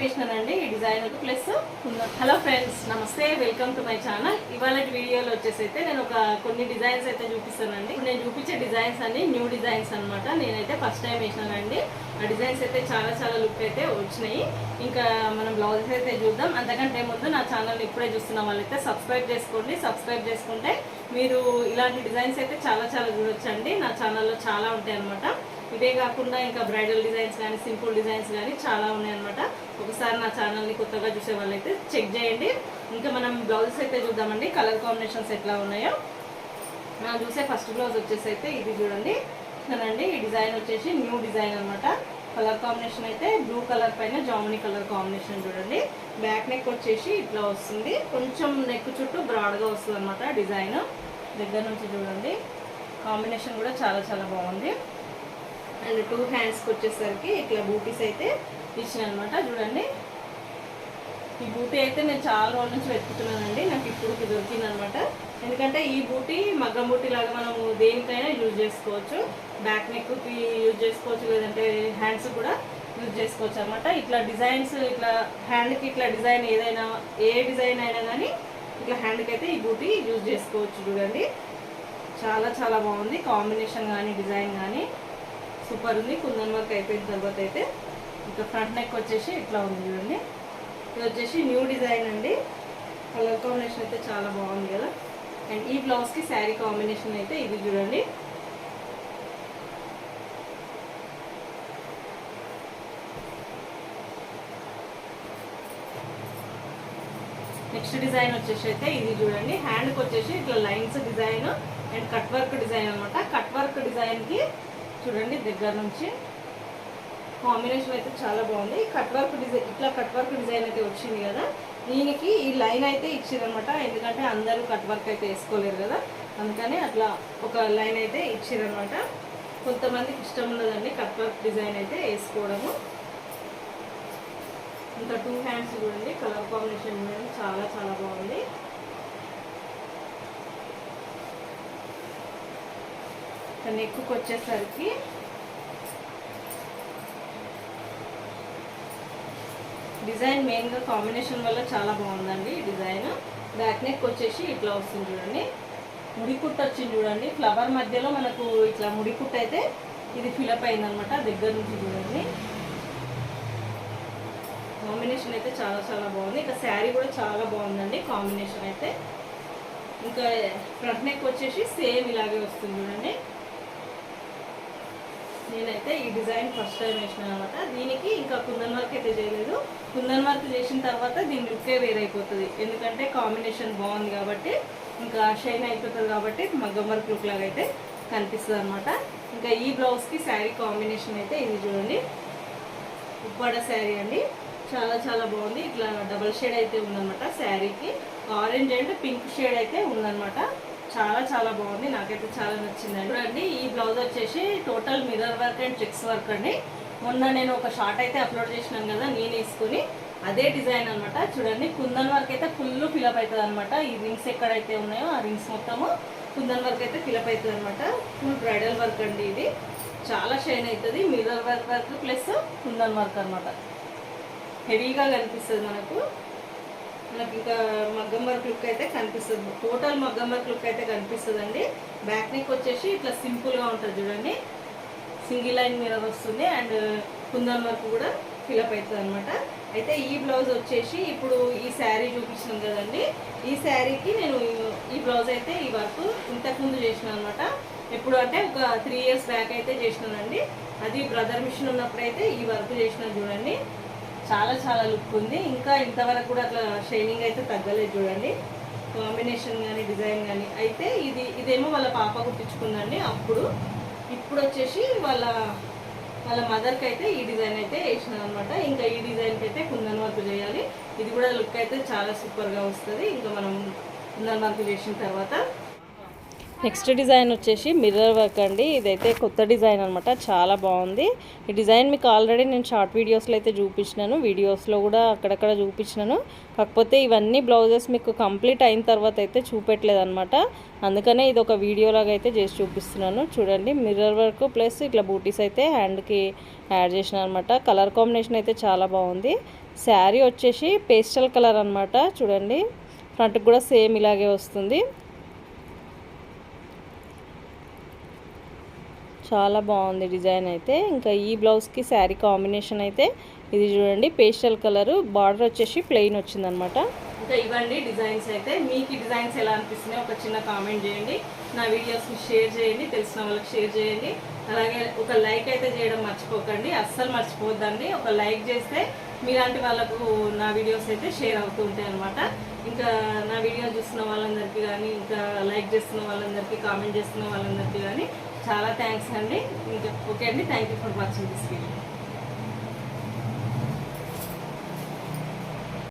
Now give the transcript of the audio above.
వేసినానండి ఈ design plus hello friends నమస్తే welcome to my channel ఇవాళ వీడియోలో వచ్చేసి అయితే నేను ఒక కొన్ని డిజైన్స్ అయితే చూపిస్తానండి. నేను చూపించే డిజైన్స్ అన్ని న్యూ డిజైన్స్ అనమాట నేనైతే ఫస్ట్ టైం వేసినానండి. ఆ డిజైన్స్ అయితే చాలా చాలా లుక్ అయితే వచ్చినాయి. ఇంకా మనం బ్లౌజెస్ అయితే చూద్దాం. అంతకంటే ముందు నా ఛానల్ ఇప్పుడే చూస్తున్న వాళ్ళైతే సబ్స్క్రైబ్ చేసుకోండి. సబ్స్క్రైబ్ చేసుకుంటే మీరు ఇలాంటి డిజైన్స్ అయితే చాలా చాలా చూడొచ్చండి. నా ఛానల్లో చాలా ఉంటాయి అనమాట ఇదే కాకుండా ఇంకా బ్రైడల్ డిజైన్స్ కానీ సింపుల్ డిజైన్స్ కానీ చాలా ఉన్నాయన్నమాట. ఒకసారి నా ఛానల్ని కొత్తగా చూసే వాళ్ళైతే చెక్ చేయండి. ఇంకా మనం బ్లౌజెస్ అయితే చూద్దామండి. కలర్ కాంబినేషన్స్ ఎట్లా ఉన్నాయో. మనం చూసే ఫస్ట్ బ్లౌజ్ వచ్చేసి అయితే ఇది చూడండి. అండి ఈ డిజైన్ వచ్చేసి న్యూ డిజైన్ అన్నమాట. కలర్ కాంబినేషన్ అయితే బ్లూ కలర్ పైన జాముని కలర్ కాంబినేషన్ చూడండి. బ్యాక్ నెక్ వచ్చేసి ఇట్లా వస్తుంది. కొంచెం నెక్ చుట్టూ బ్రాడ్గా వస్తుంది అనమాట డిజైన్. దగ్గర నుంచి చూడండి. కాంబినేషన్ కూడా చాలా చాలా బాగుంది. అండ్ టూ హ్యాండ్స్కి వచ్చేసరికి ఇట్లా బూటీస్ అయితే ఇచ్చిన అనమాట చూడండి. ఈ బూటీ అయితే నేను చాలా రోజుల నుంచి వెతుకుతున్నానండి. నాకు ఇప్పుడు దొరికింది అనమాట ఎందుకంటే ఈ బూటీ మగ్గం బూటీ లాగా మనము దేనికైనా యూజ్ చేసుకోవచ్చు. బ్యాక్ నెక్కి యూజ్ చేసుకోవచ్చు. లేదంటే హ్యాండ్స్ కూడా యూజ్ చేసుకోవచ్చు అనమాట. ఇట్లా డిజైన్స్ ఇట్లా హ్యాండ్కి ఇట్లా డిజైన్ ఏదైనా ఏ డిజైన్ అయినా కానీ ఇట్లా హ్యాండ్కి అయితే ఈ బూటీ యూజ్ చేసుకోవచ్చు చూడండి. చాలా చాలా బాగుంది. కాంబినేషన్ కానీ డిజైన్ కానీ సూపర్ ఉంది. కుందన్ వర్క్ అయిపోయిన తర్వాత అయితే ఇంకా ఫ్రంట్ నెక్ వచ్చేసి ఇట్లా ఉంది చూడండి. ఇది వచ్చేసి న్యూ డిజైన్ అండి. కలర్ కాంబినేషన్ అయితే చాలా బాగుంది కదా. అండ్ ఈ బ్లౌజ్కి శారీ కాంబినేషన్ అయితే ఇది చూడండి. నెక్స్ట్ డిజైన్ వచ్చేసి అయితే ఇది చూడండి. హ్యాండ్కి వచ్చేసి ఇట్లా lines design and cut work design అనమాట. కట్ వర్క్ డిజైన్కి చూడండి దగ్గర నుంచి కాంబినేషన్ అయితే చాలా బాగుంది. కట్ వర్క్ డిజైన్ ఇట్లా కట్ వర్క్ డిజైన్ అయితే వచ్చింది కదా దీనికి ఈ లైన్ అయితే ఇచ్చిరనమాట ఎందుకంటే అందరూ కట్ వర్క్ అయితే వేసుకోలేరు కదా అందుకని అట్లా ఒక లైన్ అయితే ఇచ్చిరనమాట కొంతమందికి ఇష్టం ఉండదండి కట్ వర్క్ డిజైన్ అయితే వేసుకోవడము. ఇంకా టూ హ్యాండ్స్ చూడండి కలర్ కాంబినేషన్ చాలా చాలా బాగుంది వచ్చేసరికి డిజైన్ మెయిన్గా కాంబినేషన్ వల్ల చాలా బాగుందండి ఈ డిజైన్. బ్యాక్ నెక్ వచ్చేసి ఇట్లా వస్తుంది చూడండి. ముడికుట్టు వచ్చింది చూడండి. ఫ్లవర్ మధ్యలో మనకు ఇట్లా ముడికుట్టు అయితే ఇది ఫిలప్ అయిందనమాట దగ్గర నుంచి చూడండి. కాంబినేషన్ అయితే చాలా చాలా బాగుంది. ఇంకా శారీ కూడా చాలా బాగుందండి కాంబినేషన్ అయితే. ఇంకా ఫ్రంట్ నెక్ వచ్చేసి సేమ్ ఇలాగే వస్తుంది చూడండి. నేనైతే ఈ డిజైన్ ఫస్ట్ టైం వేసిన అనమాట దీనికి ఇంకా కుందన్ వర్క్ అయితే చేయలేదు. కుందన్ వర్క్ చేసిన తర్వాత దీని లుక్కే వేరైపోతుంది. ఎందుకంటే కాంబినేషన్ బాగుంది కాబట్టి ఇంకా షైన్ అయిపోతుంది కాబట్టి మగ్గం వర్క్ లుక్ లాగా అయితే కనిపిస్తుంది అనమాట ఇంకా ఈ బ్లౌజ్కి శారీ కాంబినేషన్ అయితే ఇది చూడండి. ఉప్పాడ శారీ అండి. చాలా చాలా బాగుంది. ఇట్లా డబల్ షేడ్ అయితే ఉందన్నమాట శారీకి. ఆరెంజ్ అండ్ పింక్ షేడ్ అయితే ఉందన్నమాట. చాలా చాలా బాగుంది. నాకైతే చాలా నచ్చిందండి. చూడండి ఈ బ్లౌజ్ వచ్చేసి total mirror work and checks work అండి. మొన్న నేను ఒక షార్ట్ అయితే అప్లోడ్ చేసినాను కదా నేను వేసుకుని అదే డిజైన్ అనమాట చూడండి కుందన్ వర్క్ అయితే ఫుల్ ఫిలప్ అవుతుంది అనమాట ఈ రింగ్స్ ఎక్కడైతే ఉన్నాయో ఆ రింగ్స్ మొత్తము కుందన్ వర్క్ అయితే ఫిలప్ అవుతుంది అనమాట ఫుల్ బ్రైడల్ వర్క్ అండి ఇది. చాలా షైన్ అవుతుంది. Mirror work work plus kundan work అనమాట హెవీగా కనిపిస్తుంది మనకు. మనకి ఇంకా మగ్గం వర్క్ లుక్ అయితే కనిపిస్తుంది. టోటల్ మగ్గం వర్క్ లుక్ అయితే కనిపిస్తుంది అండి బ్యాక్ నెక్ వచ్చేసి ఇట్లా సింపుల్గా ఉంటుంది చూడండి. సింగిల్ లైన్ మీద వస్తుంది అండ్ కుందన్ వర్క్ కూడా ఫిలప్ అవుతుంది అనమాట అయితే ఈ బ్లౌజ్ వచ్చేసి ఇప్పుడు ఈ శారీ చూపించినాం కదండి. ఈ శారీకి నేను ఈ బ్లౌజ్ అయితే ఈ వర్క్ ఇంతకుముందు చేసిన అనమాట ఎప్పుడు అంటే ఒక త్రీ ఇయర్స్ బ్యాక్ అయితే చేసినానండి. అది బ్రదర్ మిషన్ ఉన్నప్పుడు అయితే ఈ వర్క్ చేసిన చూడండి. చాలా చాలా లుక్ ఉంది. ఇంకా ఇంతవరకు కూడా అట్లా షైనింగ్ అయితే తగ్గలేదు చూడండి. కాంబినేషన్ కానీ డిజైన్ కానీ అయితే ఇది ఇదేమో వాళ్ళ పాప కుట్టించుకుందండి అప్పుడు. ఇప్పుడు వచ్చేసి వాళ్ళ వాళ్ళ మదర్కి అయితే ఈ డిజైన్ అయితే వేసినాను అనమాట ఇంకా ఈ డిజైన్కి అయితే కుందన్ వర్క్ చేయాలి. ఇది కూడా లుక్ అయితే చాలా సూపర్గా వస్తుంది. ఇంకా మనం కుందన్ వర్క్ చేసిన తర్వాత నెక్స్ట్ డిజైన్ వచ్చేసి మిర్రర్ వర్క్ అండి. ఇదైతే కొత్త డిజైన్ అనమాట చాలా బాగుంది. ఈ డిజైన్ మీకు ఆల్రెడీ నేను షార్ట్ వీడియోస్లో అయితే చూపించినాను. వీడియోస్లో కూడా అక్కడక్కడ చూపించినాను. కాకపోతే ఇవన్నీ బ్లౌజెస్ మీకు కంప్లీట్ అయిన తర్వాత అయితే చూపెట్టలేదు అనమాట అందుకనే ఇది ఒక వీడియో లాగా అయితే చేసి చూపిస్తున్నాను. చూడండి మిర్రర్ వర్క్ ప్లస్ ఇట్లా బూటీస్ అయితే హ్యాండ్కి యాడ్ చేసిన అనమాట కలర్ కాంబినేషన్ అయితే చాలా బాగుంది. శారీ వచ్చేసి పేస్టల్ కలర్ అనమాట చూడండి ఫ్రంట్కి కూడా సేమ్ ఇలాగే వస్తుంది. చాలా బాగుంది డిజైన్ అయితే. ఇంకా ఈ బ్లౌజ్కి శారీ కాంబినేషన్ అయితే ఇది చూడండి పేస్టల్ కలరు బార్డర్ వచ్చేసి ప్లెయిన్ వచ్చిందనమాట. ఇంకా ఇవ్వండి డిజైన్స్ అయితే. మీకు డిజైన్స్ ఎలా అనిపిస్తున్నాయి ఒక చిన్న కామెంట్ చేయండి. నా వీడియోస్ని షేర్ చేయండి తెలిసిన వాళ్ళకి షేర్ చేయండి. అలాగే ఒక లైక్ అయితే చేయడం మర్చిపోకండి అస్సలు మర్చిపోవద్దండి. ఒక లైక్ చేస్తే మీలాంటి వాళ్ళకు నా వీడియోస్ అయితే షేర్ అవుతూ ఉంటాయి అనమాట ఇంకా నా వీడియో చూస్తున్న వాళ్ళందరికీ కానీ ఇంకా లైక్ చేస్తున్న వాళ్ళందరికీ కామెంట్ చేస్తున్న వాళ్ళందరికీ కానీ చాలా థ్యాంక్స్ అండి. ఇంకా ఓకే అండి thank you for watching this video.